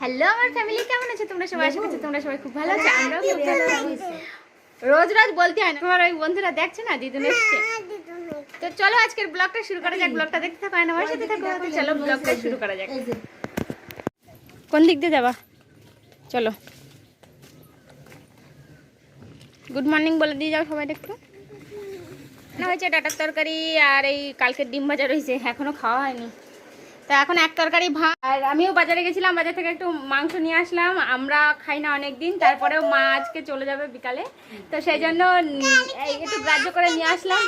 Hello আমার family কেমন আছে? তোমরা সবাই আশা করছি তোমরা সবাই খুব ভালো আছো আমরাও খুব ভালো আছি। রোজ রোজ বলতে হয় না তোমার ওই বন্ধুরা দেখছে না দিদুন এসছে। তো চলো আজকের ব্লগটা শুরু করা যাক ব্লগটা দেখতে থাকো আমার সাথে থাকো চলো ব্লগটা শুরু করা যাক। কোন দিক দিয়ে যাবা? চলো। গুড মর্নিং বলে দিয়ে যাও সবাই একটু। না হয়েছে ডাটার তরকারি আর এই কালকের ডিম ভাজা রয়েছে এখনও খাওয়া হয়নি। তো এখন এক তরকারি ভাত। আর আমিও বাজারে গেছিলাম বাজার থেকে একটু মাংস নিয়ে আসলাম। আমরা খাই না অনেক দিন তারপরেও মা আজকে চলে যাবে বিকালে। তো সেই জন্য একটু গ্রাহ্য করে নিয়ে আসলাম।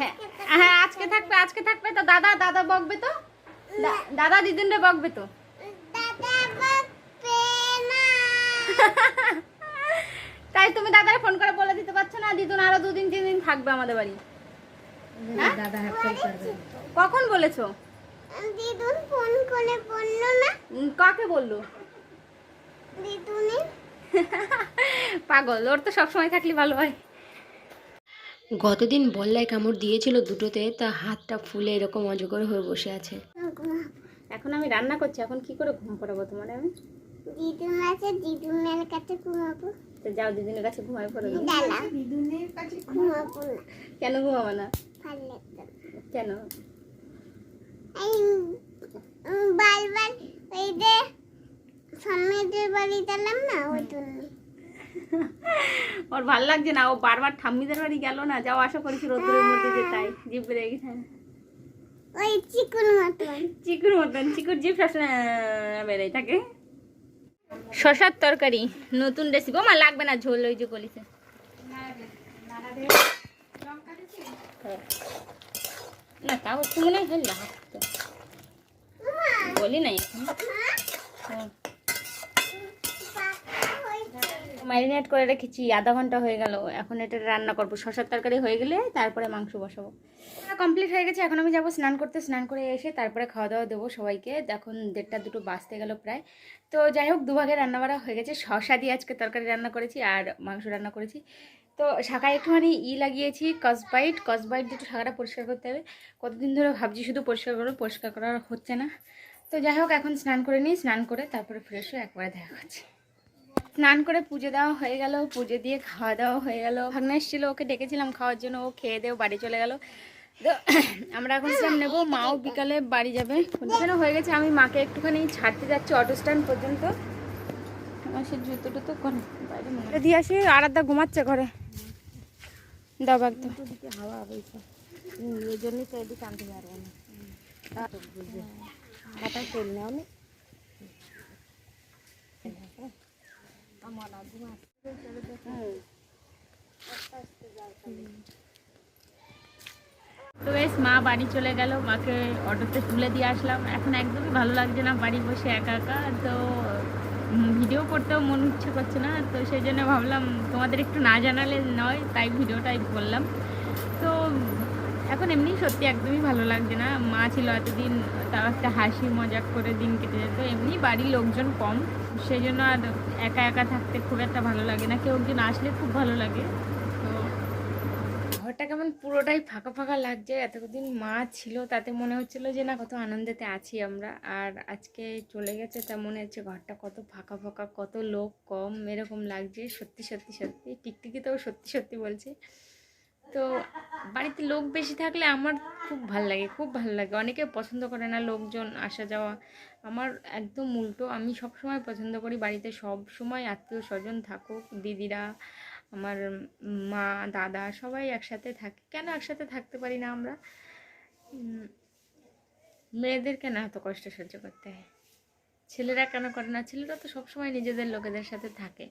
হ্যাঁ হ্যাঁ আজকে থাকবে আজকে থাকবে। তো দাদা দাদা বকবে তো? দাদা দিদিনরে বকবে তো? তাই তুমি দাদারে ফোন করে বলে দিতে পারছ না দিদুন আরও দুদিন তিন দিন থাকবে আমাদের বাড়ি। হ্যাঁ? কখন বলেছ? দিদুন ফোন করে বলল না? কাকে বলল? দিদুনি। পাগল ওর তো সবসময় থাকলে ভালো হয়। গতদিন বল্লায় কামড় দিয়েছিল দুটোতে তা হাতটা ফুলে এরকম অজগর হয়ে বসে আছে। এখন আমি রান্না করছি এখন কি করে ঘুম পড়াবো তোমার আমি? দিদুন আছে দিদুনের কাছে ঘুমাবো। তো যাও দিদিনের কাছে ঘুমাই পড়ে দাও দাদা ঘুমাবো না। কেন ঘুমাবো না। কেন? বারবার ওই যে সামনের বাড়ি গেলাম না ওই জন্য। ওর ভালো লাগছে না ও বারবার ঠাম্মিদের বাড়ি গেল না যাও আশা করেছি রোদ্রের মধ্যে যে তাই জিভ বেড়ে গেছে। ওই চিকুন মতন। চিকুর মতন চিকুর জিভ সবসময় বেড়েই থাকে। শশার তরকারি নতুন রেসিপি মা লাগবে না ঝোল ওই যে হ্যাঁ। না তাও একটু মনে হয় হল বলি নাই হ্যাঁ। ম্যারিনেট করে রেখেছি, আধা ঘণ্টা হয়ে গেল। এখন এটা রান্না করব। শশার তরকারি হয়ে গেলে তারপরে মাংস বসাবো। কমপ্লিট হয়ে গেছে। এখন আমি যাব স্নান করতে। স্নান করে এসে তারপরে খাওয়া দাওয়া দেবো সবাইকে। এখন দেড়টা দুটো বাজতে গেল প্রায়। তো যাই হোক, দুভাগে রান্না বাড়া হয়ে গেছে। শশা দিয়ে আজকে তরকারি রান্না করেছি আর মাংস রান্না করেছি। তো শাখায় একটুখানি ই লাগিয়েছি কসবাইট কসবাইট দিয়ে শাখাটা পরিষ্কার করতে হবে। কতদিন ধরে ভাবছি শুধু পরিষ্কার করব, পরিষ্কার করা হচ্ছে না। তো যাই হোক, এখন স্নান করে নিই, স্নান করে তারপরে ফ্রেশ হয়ে একবারে দেখা করছি। স্নান করে পুজো দেওয়া হয়ে গেল, পুজো দিয়ে খাওয়া দাওয়া হয়ে গেল। ভাগনা এসেছিল, ওকে ডেকেছিলাম খাওয়ার জন্য, ও খেয়ে দেও বাড়ি চলে গেল। তো আমরা এখন স্নান নেব, মাও বিকালে বাড়ি যাবে। এখানে হয়ে গেছে, আমি মাকে একটুখানি ছাড়তে যাচ্ছি, অটো স্ট্যান্ড পর্যন্ত। আমার সে জুতো টুতো করে। দিয়ে আসি, আরাধ্যা ঘুমাচ্ছে হাওয়া এই জন্যই তো এদিকে আনতে পারব না তো বেশ, মা বাড়ি চলে গেল, মাকে অটোতে তুলে দিয়ে আসলাম। এখন একদমই ভালো লাগছে না, বাড়ি বসে একা একা, তো ভিডিও করতেও মন ইচ্ছে করছে না, তো সেই জন্য ভাবলাম তোমাদের একটু না জানালে নয়, তাই ভিডিওটাই বললাম। তো এখন এমনি সত্যি একদমই ভালো লাগছে না। মা ছিল এতদিন তার একটা হাসি মজাক করে দিন কেটে যেত। এমনি বাড়ির লোকজন কম, সেই জন্য আর একা একা থাকতে খুব একটা ভালো লাগে না। কেউ একজন আসলে খুব ভালো লাগে। ঘরটা কেমন পুরোটাই ফাঁকা ফাঁকা লাগছে। এতদিন মা ছিল, তাতে মনে হচ্ছিল যে, না, কত আনন্দেতে আছি আমরা। আর আজকে চলে গেছে তা মনে হচ্ছে ঘরটা কত ফাঁকা ফাঁকা, কত লোক কম, এরকম লাগছে। সত্যি সত্যি সত্যি টিকটিকি তো সত্যি সত্যি বলছে। তো বাড়িতে লোক বেশি থাকলে আমার খুব ভালো লাগে, খুব ভালো লাগে। অনেকে পছন্দ করে না লোকজন আসা যাওয়া। আমার একদম উল্টো, আমি সব সময় পছন্দ করি বাড়িতে সব সময় আত্মীয় স্বজন থাকুক, দিদিরা আমার মা, দাদা সবাই একসাথে থাকে। কেন একসাথে থাকতে পারি না আমরা? মেয়েদের কেন এত কষ্ট সহ্য করতে হয়। ছেলেরা কেন করে না? ছেলেরা তো সবসময় নিজেদের লোকেদের সাথে থাকে।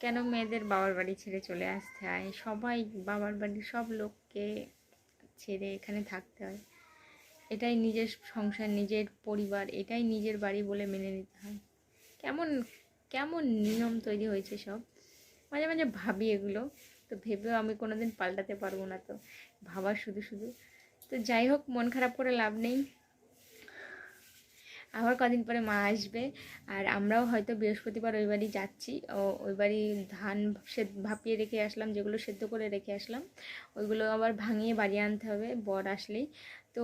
কেন মেয়েদের বাবার বাড়ি ছেড়ে চলে আসতে হয়? সবাই বাবার বাড়ির সব লোককে ছেড়ে এখানে থাকতে হয়। এটাই নিজের সংসার, নিজের পরিবার, এটাই নিজের বাড়ি বলে মেনে নিতে হয়। কেমন কেমন নিয়ম তৈরি হয়েছে সব? মাঝে মাঝে ভাবি এগুলো। তো ভেবেও আমি কোনো দিন পাল্টাতে পারব না তো, ভাবা শুধু শুধু। তো যাই হোক, মন খারাপ করে লাভ নেই। আবার কদিন পরে মা আসবে, আর আমরাও হয়তো বৃহস্পতিবার ওই বাড়ি যাচ্ছি। ও, ওই বাড়ি ধান সেদ্ধ ভাপিয়ে রেখে আসলাম, যেগুলো সেদ্ধ করে রেখে আসলাম, ওইগুলো আবার ভাঙিয়ে বাড়ি আনতে হবে, বর আসলেই। তো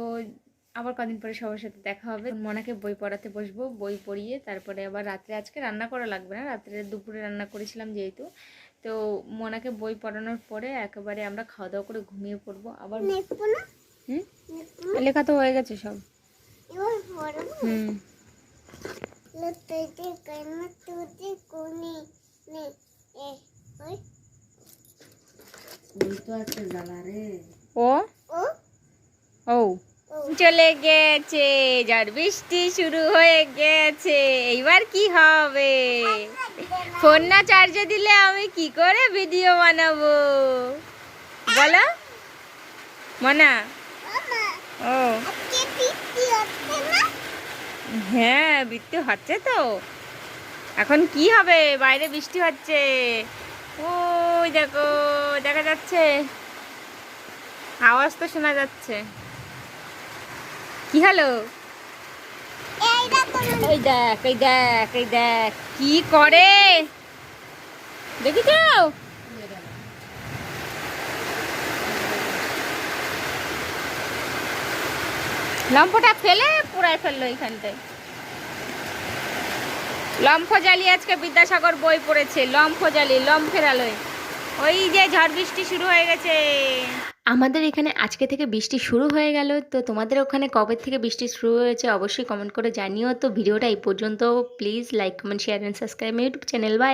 আবার কদিন পরে সবার সাথে দেখা হবে। মনাকে বই পড়াতে বসবো বই পড়িয়ে তারপরে আবার রাত্রে আজকে রান্না করা লাগবে না রাত্রে দুপুরে রান্না করেছিলাম যেহেতু। তো মনাকে বই পড়ানোর পরে একেবারে আমরা খাওয়া দাওয়া করে ঘুমিয়ে পড়ব। আবার হুম? লেখা তো হয়ে গেছে সব। হুম। ও? চলে গেছে ঝড় বৃষ্টি শুরু হয়ে গেছে এইবার কি হবে? ফোন না চার্জে দিলে আমি কি করে ভিডিও বানাবো? বলো। মনা। ও। হ্যাঁ বৃষ্টি হচ্ছে তো। এখন কি হবে? বাইরে বৃষ্টি হচ্ছে। ওই দেখো দেখা যাচ্ছে। আওয়াজ তো শোনা যাচ্ছে। কি হলো? এই দেখ এই দেখ এই দেখ। কি করে? দেখি যাও লম্ফটা ফেলে পুরাই ফেলল এইখানটায় লম্ফ জালি আজকে বিদ্যাসাগর বই পড়েছে লম্ফ জালি লম্ফের আলোয়। ওই যে ঝড় বৃষ্টি শুরু হয়ে গেছে। আমাদের এখানে আজকে থেকে বৃষ্টি শুরু হয়ে গেল, তো তোমাদের ওখানে কবে থেকে বৃষ্টি শুরু হয়েছে অবশ্যই কমেন্ট করে জানিও। তো ভিডিওটা এই পর্যন্ত please like comment share and subscribe YouTube channel bye